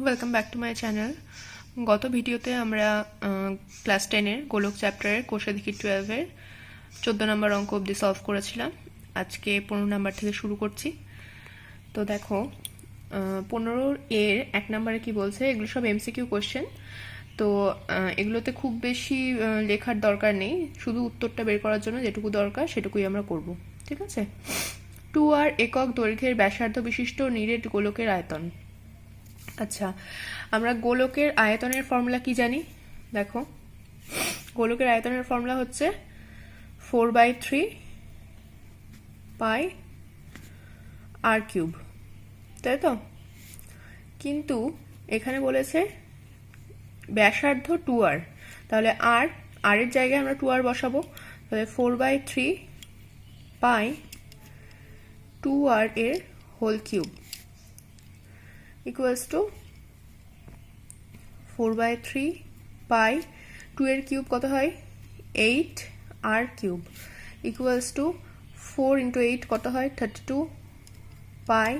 Welcome back to my channel গত ভিডিওতে আমরা ক্লাস টেনের গোলক চ্যাপ্টারের কোষে দেখি টুয়েলভের চোদ্দ নম্বর অঙ্ক অবধি সলভ করেছিলাম। আজকে পনেরো নাম্বার থেকে শুরু করছি। তো দেখো পনেরোর এর এক নম্বরে কি বলছে? এগুলো সব এমসিকিউ কোশ্চেন তো এগুলোতে খুব বেশি লেখার দরকার নেই। শুধু উত্তরটা বের করার জন্য যেটুকু দরকার, সেটুকুই আমরা করব। ঠিক আছে? টু আর একক দৈর্ঘ্যের ব্যাসার্ধ বিশিষ্ট নিরেট গোলকের আয়তন। আচ্ছা আমরা গোলকের আয়তনের ফর্মুলা কি জানি? দেখো, গোলকের আয়তনের ফর্মুলা হচ্ছে four by three pi r cube তাই তো? কিন্তু এখানে বলেছে ব্যাসার্ধ টু আর তাহলে আর আর এর জায়গায় আমরা টু আর বসাবো, তাহলে four by three pi two r এর whole cube equals to four by three pi two এর কিউব কত হয়? Eight r cube equals to four into eight কত হয়? Thirty two pi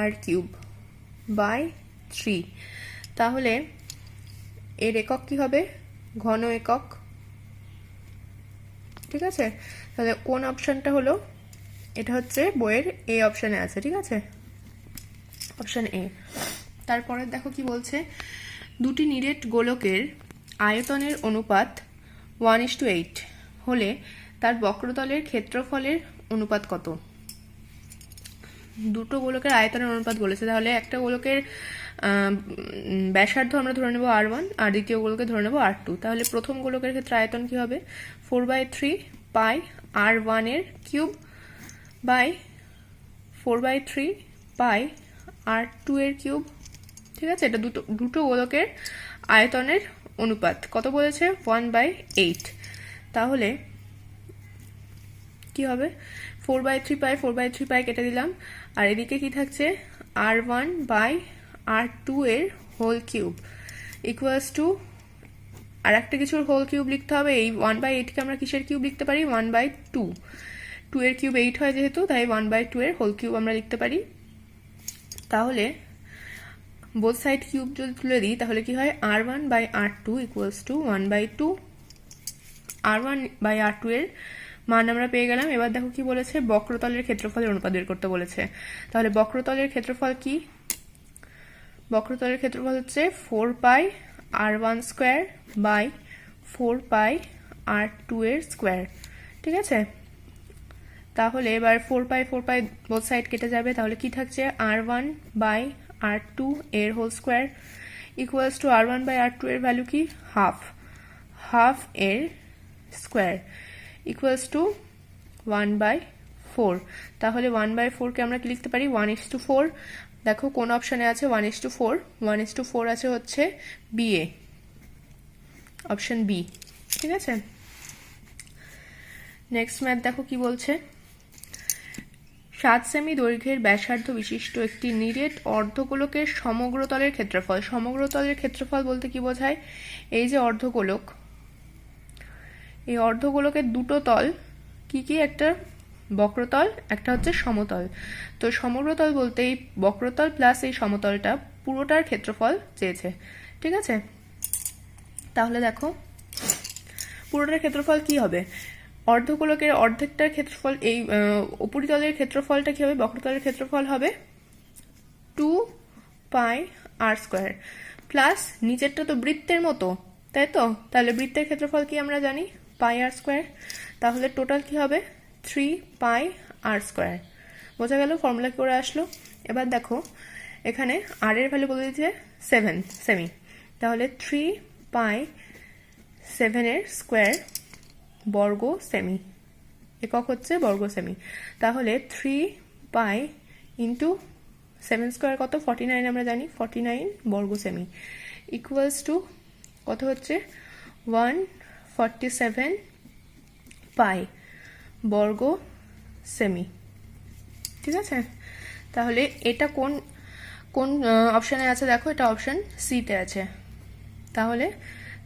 r cube by three তাহলে এর একক কি হবে? ঘন একক। ঠিক আছে? তাহলে কোন অপশানটা হলো? এটা হচ্ছে বইয়ের এ অপশানে আছে, ঠিক আছে? Option A. তারপরে দেখো কি বলছে, দুটি নিরেট গোলকের আয়তনের অনুপাত ওয়ান ইস টু এইট হলে তার বক্রতলের ক্ষেত্রফলের অনুপাত কত? দুটো গোলকের আয়তনের অনুপাত বলেছে। তাহলে একটা গোলকের ব্যাসার্ধ আমরা ধরে নেব আর ওয়ান আর দ্বিতীয় গোলকে ধরে নেব আর টু তাহলে প্রথম গোলকের ক্ষেত্রে আয়তন কি হবে? Four by three pi r ওয়ানের cube by four by three pi r two এর কিউব ঠিক আছে? এটা দুটো দুটো গোলকের আয়তনের অনুপাত। কত বলেছে? ওয়ান বাই এইট তাহলে কি হবে? Four by three pi four by three pi কেটে দিলাম। আর এদিকে কি থাকছে? R one by r two এর হোল কিউব ইকুয়ালস টু আর একটা কিছুর হোল কিউব লিখতে হবে। এই ওয়ান বাই এইটকে আমরা কিসের কিউব লিখতে পারি? ওয়ান বাই টু টু এর কিউব এইট হয় যেহেতু, তাই ওয়ান বাই টু এর হোল কিউব আমরা লিখতে পারি। তাহলে বোথ সাইড কিউব যদি তুলে দিই, তাহলে কি হয়? R one by r two equals to one by two r one by r two এর মান আমরা পেয়ে গেলাম। এবার দেখো কি বলেছে? বক্রতলের ক্ষেত্রফলের অনুপাত বের করতে বলেছে। তাহলে বক্রতলের ক্ষেত্রফল কি? বক্রতলের ক্ষেত্রফল হচ্ছে four pi r one square by four pi r two এর স্কোয়ার ঠিক আছে? তাহলে এবার four pi four pi both side কেটে যাবে। তাহলে কি থাকছে? R one by r two এর whole square equals to r one by r two এর ভ্যালু কি? হাফ হাফ এর square equals to one by four তাহলে ওয়ান বাই ফোরকে আমরা কি লিখতে পারি? ওয়ান ইস টু ফোর দেখো কোন অপশানে আছে one is to four one is to four আছে হচ্ছে বিএ অপশন বি ঠিক আছে? নেক্সট ম্যাথ দেখো কি বলছে? সাত সেমি দৈর্ঘ্যের ব্যাসার্ধ বিশিষ্ট একটি নিরেট অর্ধগোলকের সমগ্রতলের ক্ষেত্রফল। সমগ্রতলের ক্ষেত্রফল বলতে কি বোঝায়? এই যে অর্ধগোলক, এই অর্ধগোলকের দুটো তল কি কি? একটা বক্রতল, একটা হচ্ছে সমতল। তো সমগ্রতল বলতে এই বক্রতল প্লাস এই সমতলটা পুরোটার ক্ষেত্রফল চেয়েছে। ঠিক আছে? তাহলে দেখো, পুরোটার ক্ষেত্রফল কি হবে? অর্ধগোলকের অর্ধেকটার ক্ষেত্রফল এই উপরিতলের ক্ষেত্রফলটা কি হবে? বক্রতলের ক্ষেত্রফল হবে two pi r square plus নিচেরটা তো বৃত্তের মতো, তাই তো? তাহলে বৃত্তের ক্ষেত্রফল কি আমরা জানি? পাই আর স্কোয়ার তাহলে টোটাল কি হবে? থ্রি পাই আর স্কোয়ার বোঝা গেল ফর্মুলা করে আসলো? এবার দেখো, এখানে আর এর ভ্যালু বলে দিচ্ছে সেভেন সেমি তাহলে থ্রি পাই সেভেনের স্কোয়ার বর্গ সেমি। একক হচ্ছে বর্গ সেমি। তাহলে three pi into seven square কত? ফর্টি নাইন আমরা জানি। ফর্টি নাইন বর্গ সেমি। ইকুয়ালস টু কত হচ্ছে? ওয়ান ফর্টি সেভেন পাই বর্গ সেমি। ঠিক আছে? তাহলে এটা কোন কোন অপশানে আছে? দেখো, এটা অপশান সিতে আছে। তাহলে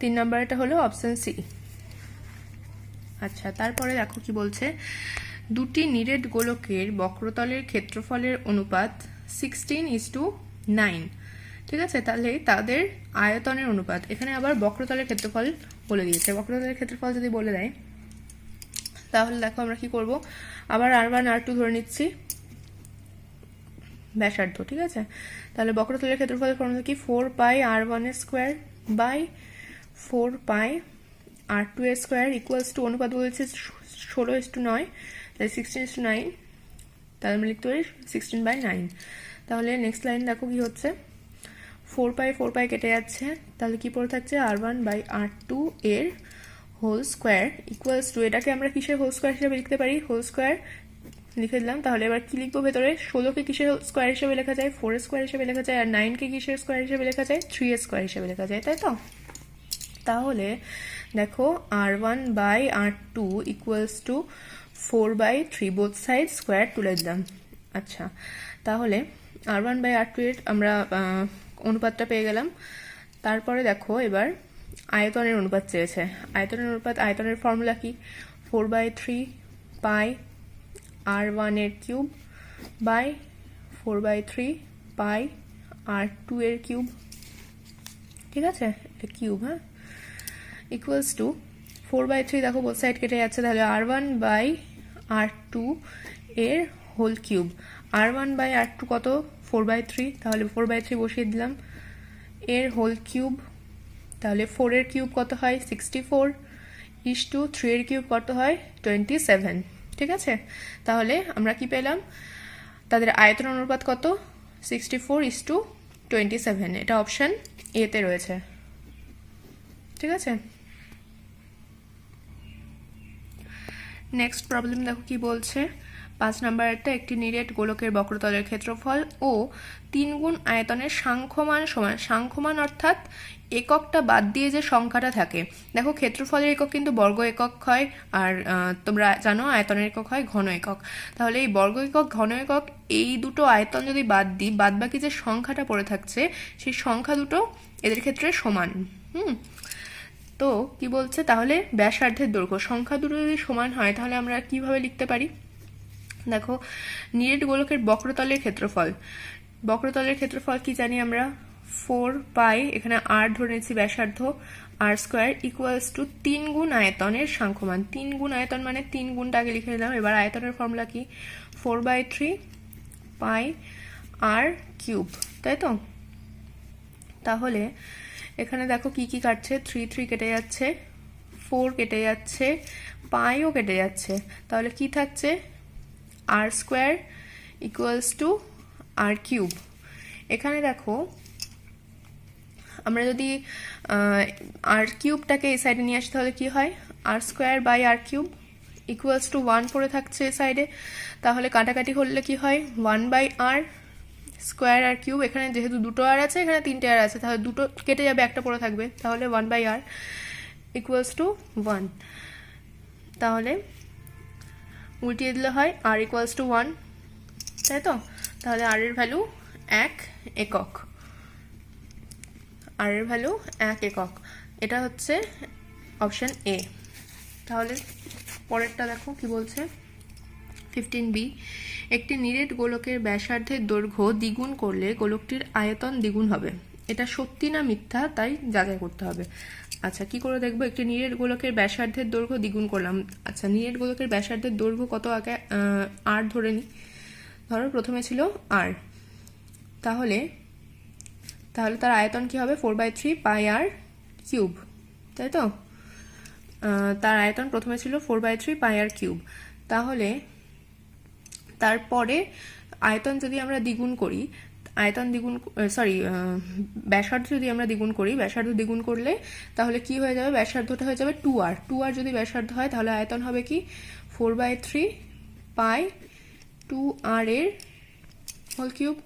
তিন নম্বরটা হলো অপশান সি আচ্ছা তারপরে দেখো কি বলছে। দুটি নিরেট গোলকের বক্রতলের ক্ষেত্রফলের অনুপাত সিক্সটিন ইস টু নাইন ঠিক আছে? তাহলে তাদের আয়তনের অনুপাত। এখানে আবার বক্রতলের ক্ষেত্রফল বলে দিয়েছে। বক্রতলের ক্ষেত্রফল যদি বলে দেয়, তাহলে দেখো আমরা কি করব? আবার আর ওয়ান আর টু ধরে নিচ্ছি। ব্যাসার্ধ, ঠিক আছে? তাহলে বক্রতলের ক্ষেত্রফলের ফর্মুলা কি? ফোর পাই আর ওয়ানের square by four pi r two এর স্কোয়ার ইকুয়ালস টু অনুপাত বলেছে ষোলো ইস টু নয়, তাহলে সিক্সটিন ইস টু নাইন তাহলে আমরা লিখতে পারি সিক্সটিন বাই নাইন তাহলে নেক্সট লাইন দেখো কি হচ্ছে? ফোর পাই ফোর পাই কেটে যাচ্ছে, তাহলে কি পড়ে থাকছে? R one by r two এর হোল স্কোয়ার ইকুয়ালস টু এটাকে আমরা কিসের হোল স্কোয়ার হিসেবে লিখতে পারি? হোল স্কোয়ার লিখে দিলাম, তাহলে এবার কি লিখব ভেতরে? ষোলোকে কিসের স্কোয়ার হিসেবে লেখা যায়? ফোর স্কোয়ার হিসেবে লেখা যায়, আর নাইনকে কিসের স্কোয়ার হিসেবে লেখা যায়? থ্রি স্কোয়ার হিসেবে লেখা যায়, তাই তো? তাহলে দেখো r one by r two equals to four by three both side square তুলে দিলাম। আচ্ছা তাহলে r one by r two এর আমরা অনুপাতটা পেয়ে গেলাম। তারপরে দেখো এবার আয়তনের অনুপাত চেয়েছে। আয়তনের অনুপাত, আয়তনের ফর্মুলা কি? Four by three pi r ওয়ানের cube by four by three pi r two এর কিউব ঠিক আছে? এটা কিউব হ্যাঁ? Equals to four by three দেখো বোথ সাইড কেটে যাচ্ছে, তাহলে r one by r two এর whole cube r one by r two কত? ফোর বাই থ্রি তাহলে ফোর বাই থ্রি বসিয়ে দিলাম। এর হোল কিউব তাহলে ফোরের কিউব কত হয়? Sixty four is to three এর কিউব কত হয়? টোয়েন্টি সেভেন ঠিক আছে? তাহলে আমরা কি পেলাম? তাদের আয়তন অনুপাত কত? Sixty four is to twenty seven এটা অপশান এতে রয়েছে। ঠিক আছে? নেক্সট প্রবলেম দেখো কি বলছে? পাঁচ নাম্বারেরটা একটি নিরেট গোলকের বক্রতলের ক্ষেত্রফল ও তিন গুণ আয়তনের সাংখ্যমান সমান। সাংখ্যমান অর্থাৎ এককটা বাদ দিয়ে যে সংখ্যাটা থাকে। দেখো ক্ষেত্রফলের একক কিন্তু বর্গ একক হয় আর তোমরা জানো আয়তনের একক হয় ঘন একক। তাহলে এই বর্গ একক, ঘন একক, এই দুটো আয়তন যদি বাদ দিই বাদ বাকি যে সংখ্যাটা পড়ে থাকছে, সেই সংখ্যা দুটো এদের ক্ষেত্রে সমান। হুম? তো কি বলছে? তাহলে ব্যাসার্ধের দৈর্ঘ্য। সংখ্যা দুটো যদি সমান হয়, তাহলে আমরা কীভাবে লিখতে পারি? দেখো, নিরেট গোলকের বক্রতলের ক্ষেত্রফল। বক্রতলের ক্ষেত্রফল কি জানি আমরা? ফোর পাই এখানে আর ধরে নিচ্ছি ব্যাসার্ধ আর স্কোয়ার ইকুয়ালস টু তিন গুণ আয়তনের সাংখ্যমান। তিন গুণ আয়তন মানে তিন গুণটা আগে লিখে দিলাম এবার আয়তনের ফর্মুলা কি? Four by three pi r cube তাই তো? তাহলে এখানে দেখো কি কি কাটছে? থ্রি থ্রি কেটে যাচ্ছে ফোর কেটে যাচ্ছে পাইও কেটে যাচ্ছে। তাহলে কি থাকছে? R square equals to r cube এখানে দেখো, আমরা যদি আর কিউবটাকে এই সাইডে নিয়ে আসি, তাহলে কি হয়? R square by r cube equals to one পড়ে থাকছে এই সাইডে তাহলে কাটাকাটি করলে কি হয়? One by r square r cube এখানে যেহেতু দুটো আর আছে, এখানে তিনটে আর আছে, তাহলে দুটো কেটে যাবে, একটা পড়ে থাকবে। তাহলে one by r equals to one তাহলে উল্টিয়ে দিলে হয় আর ইকুয়ালস টু ওয়ান তাই তো? তাহলে আর এর ভ্যালু এক একক। আর এর ভ্যালু এক একক। এটা হচ্ছে অপশন এ তাহলে পরেরটা দেখো কি বলছে? ফিফটিন বি একটি নিরেট গোলকের ব্যাসার্ধের দৈর্ঘ্য দ্বিগুণ করলে গোলকটির আয়তন দ্বিগুণ হবে। এটা সত্যি না মিথ্যা? তাই যাচাই করতে হবে। আচ্ছা কি করে দেখব? একটি নিরেট গোলকের ব্যাসার্ধের দৈর্ঘ্য দ্বিগুণ করলাম। আচ্ছা নিরেট গোলকের ব্যাসার্ধের দৈর্ঘ্য কত আগে আর ধরে নিই। ধরো, প্রথমে ছিল আর তাহলে তাহলে তার আয়তন কি হবে? Four by three pi r cube তাই তো? তার আয়তন প্রথমে ছিল four by three pi r cube তাহলে তারপরে আয়তন যদি আমরা দ্বিগুণ করি, আয়তন দ্বিগুণ সরি ব্যাসার্ধ যদি আমরা দ্বিগুণ করি, ব্যাসার্ধ দ্বিগুণ করলে তাহলে কি হয়ে যাবে? ব্যাসার্ধটা হয়ে যাবে টু আর। টু আর যদি ব্যাসার্ধ হয়, তাহলে আয়তন হবে কি? Four by three pi two r এর হোল কিউব।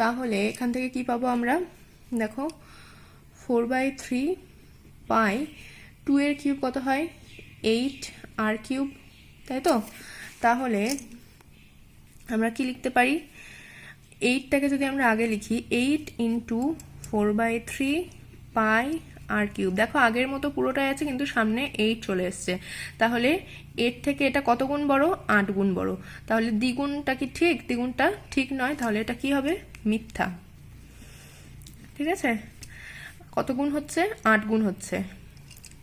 তাহলে এখান থেকে কি পাবো আমরা? দেখো, four by three pi two এর কিউব কত হয়? এইট আর কিউব, তাই তো? তাহলে আমরা কি লিখতে পারি? এইটটাকে যদি আমরা আগে লিখি eight into four by three pi r cube দেখো, আগের মতো পুরোটাই আছে, কিন্তু সামনে এইট চলে এসছে। তাহলে এর থেকে এটা কত গুণ বড়? আট গুণ বড়। তাহলে দ্বিগুণটা কি ঠিক? দ্বিগুণটা ঠিক নয়। তাহলে এটা কি হবে? মিথ্যা। ঠিক আছে? কত গুণ হচ্ছে? আট গুণ হচ্ছে।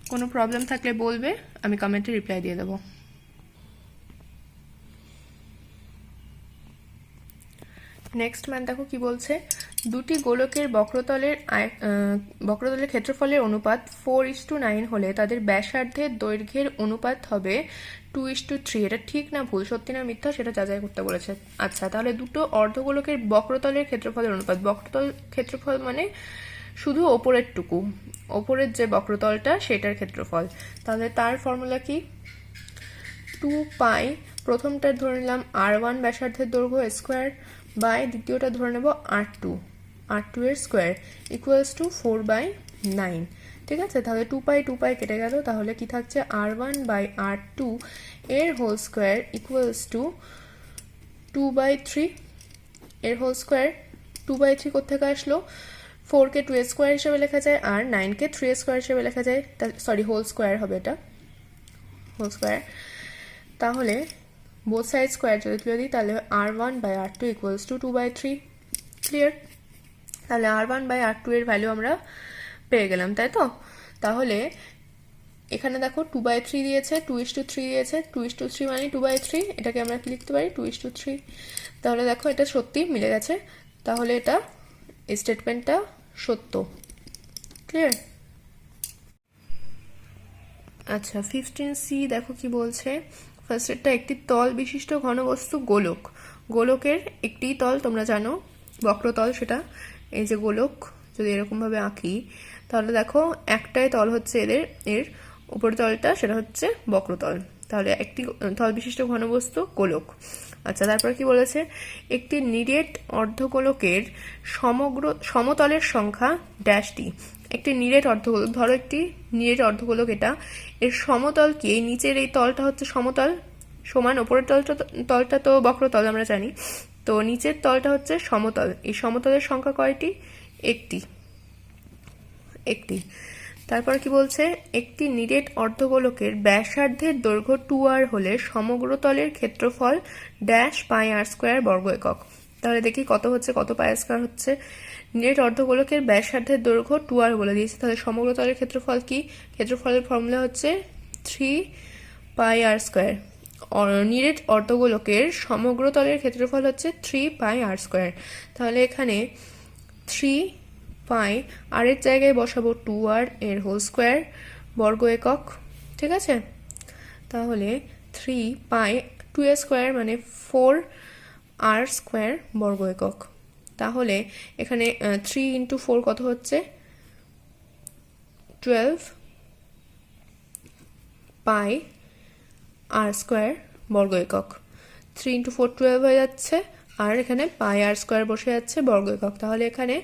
কোনো প্রবলেম থাকলে বলবে, আমি কমেন্টে রিপ্লাই দিয়ে দেবো। নেক্সট ম্যান দেখো কি বলছে? দুটি গোলকের বক্রতলের বক্রতলের ক্ষেত্রফলের অনুপাত ফোর ইস টু নাইন হলে তাদের ব্যাসার্ধের দৈর্ঘ্যের অনুপাত হবে টু ইস টু থ্রি এটা ঠিক না ভুল? সত্যি না মিথ্যা? সেটা যাচাই করতে বলেছে। আচ্ছা তাহলে দুটো অর্ধগোলকের বক্রতলের ক্ষেত্রফলের অনুপাত। বক্রতল ক্ষেত্রফল মানে শুধু ওপরের টুকু ওপরের যে বক্রতলটা, সেটার ক্ষেত্রফল। তাহলে তার ফর্মুলা কি? টু পাই প্রথমটা ধরে নিলাম আর ওয়ান ব্যাসার্ধের দৈর্ঘ্য স্কোয়ার বাই দ্বিতীয়টা ধরে নেব আর টু। আর টু এর square equals to four by nine ঠিক আছে? তাহলে টু পাই টু পাই কেটে গেল। তাহলে কি থাকছে? R one by r two এর whole square equals to two by three এর whole square two by three কোথেকে আসলো? ফোরকে টু স্কোয়ার হিসেবে লেখা যায়, আর নাইনকে থ্রি স্কোয়ার হিসেবে লেখা যায়। সরি হোল স্কোয়ার হবে এটা। হোল স্কোয়ার তাহলে বোথ সাইড স্কোয়ার যদি তুলে দিই তাহলে r one by r two equals to two by three clear তাহলে r one by r two এর ভ্যালু আমরা পেয়ে গেলাম, তাই তো? তাহলে এখানে দেখো টু বাই থ্রি দিয়েছে টু ইস টু থ্রি দিয়েছে টু ইস টু থ্রি মানে টু বাই থ্রি এটাকে আমরা লিখতে পারি? টু ইস টু থ্রি তাহলে দেখো এটা সত্যি মিলে গেছে। তাহলে এটা স্টেটমেন্টটা সত্য। ক্লিয়ার আচ্ছা ফিফটিন সি দেখো কি বলছে। ফার্স্টেরটা একটি তল বিশিষ্ট ঘনবস্তু গোলক। গোলকের একটি তল, তোমরা জানো, বক্রতল সেটা, এই যে গোলক, যদি এরকমভাবে আঁকি, তাহলে দেখো একটাই তল হচ্ছে এদের, এর উপর তলটা সেটা হচ্ছে বক্রতল। তাহলে একটি তল বিশিষ্ট ঘনবস্তু গোলক। আচ্ছা তারপর কি বলেছে? একটি নিরেট অর্ধগোলকের সমগ্র, সমতলের সংখ্যা ড্যাশটি একটি নিরেট অর্ধগোলক, ধরো একটি নিরেট অর্ধগোলক এটা, এর সমতল কি? এই নিচের এই তলটা হচ্ছে সমতল, সমান ওপরের তলটা তলটা তো বক্রতল আমরা জানি। তো নিচের তলটা হচ্ছে সমতল, এই সমতলের সংখ্যা কয়টি? একটি। একটি। তারপর কি বলছে? একটি নিরেট অর্ধগোলকের ব্যাসার্ধের দৈর্ঘ্য টু আর হলে সমগ্র তলের ক্ষেত্রফল ড্যাশ পাই আর স্কোয়ার বর্গ একক। তাহলে দেখি কত হচ্ছে, কত পাই স্কোয়ার হচ্ছে? নিরেট অর্ধগোলকের ব্যাসার্ধের দৈর্ঘ্য টু আর বলে দিয়েছে। তাহলে সমগ্র তলের ক্ষেত্রফল কি? ক্ষেত্রফলের ফর্মুলা হচ্ছে থ্রি পাই আর স্কোয়ার নিরেট অর্ধগোলকের সমগ্র তলের ক্ষেত্রফল হচ্ছে থ্রি পাই আর স্কোয়ার তাহলে এখানে থ্রি পাই আর এর জায়গায় বসাবো টু আর এর হোল স্কোয়ার বর্গ একক। ঠিক আছে? তাহলে থ্রি পাই টু এর স্কোয়ার মানে ফোর আর স্কোয়ার বর্গ একক। তাহলে এখানে থ্রি ইন্টু ফোর কত হচ্ছে? টুয়েলভ পাই আর স্কোয়ার বর্গ একক। থ্রি ইন্টু ফোর টুয়েলভ হয়ে যাচ্ছে, আর এখানে পাই আর স্কোয়ার বসে যাচ্ছে বর্গ একক। তাহলে এখানে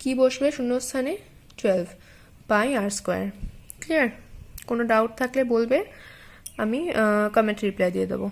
কি বসবে শূন্যস্থানে? Twelve pi r square clear কোনো ডাউট থাকলে বলবে, আমি কমেন্ট রিপ্লাই দিয়ে দেবো।